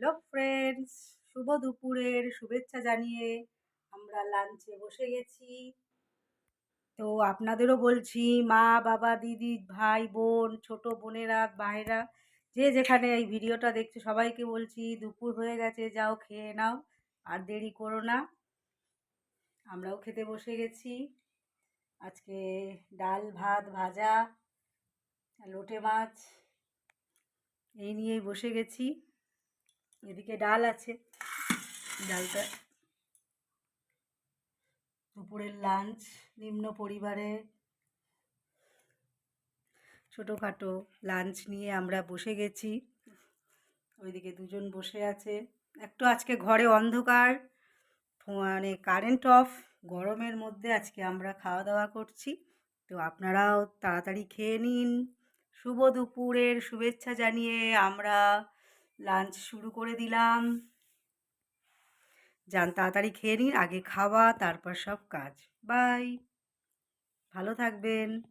Hello friends শুভ দুপুরের শুভেচ্ছা জানিয়ে আমরা লাঞ্চে বসে গেছি। তো আপনাদেরও বলছি, মা, বাবা, দিদি, ভাই, বোন, ছোট বোনেরা ভাইরা যে যেখানে এই ভিডিওটা দেখছে, সবাইকে বলছি, দুপুর হয়ে গেছে, যাও খেয়ে নাও, আর দেরি করো না। আমরাও খেতে বসে গেছি। আজকে ডাল, ভাত, ভাজা, লোটে মাছ, এই নিয়েই বসে গেছি। এদিকে ডাল আছে। ডালটা দুপুরের লাঞ্চ নিম্ন পরিবারে ছোটোখাটো লাঞ্চ নিয়ে আমরা বসে গেছি। ওইদিকে দুজন বসে আছে। একটু আজকে ঘরে অন্ধকার মানে কারেন্ট অফ গরমের মধ্যে আজকে আমরা খাওয়া দাওয়া করছি। তো আপনারাও তাড়াতাড়ি খেয়ে নিন। শুভ দুপুরের শুভেচ্ছা জানিয়ে আমরা লাঞ্চ শুরু করে দিলাম। যান, তাড়াতাড়ি খেয়ে নিন, আগে খাওয়া, তারপর সব কাজ। বাই ভালো থাকবেন।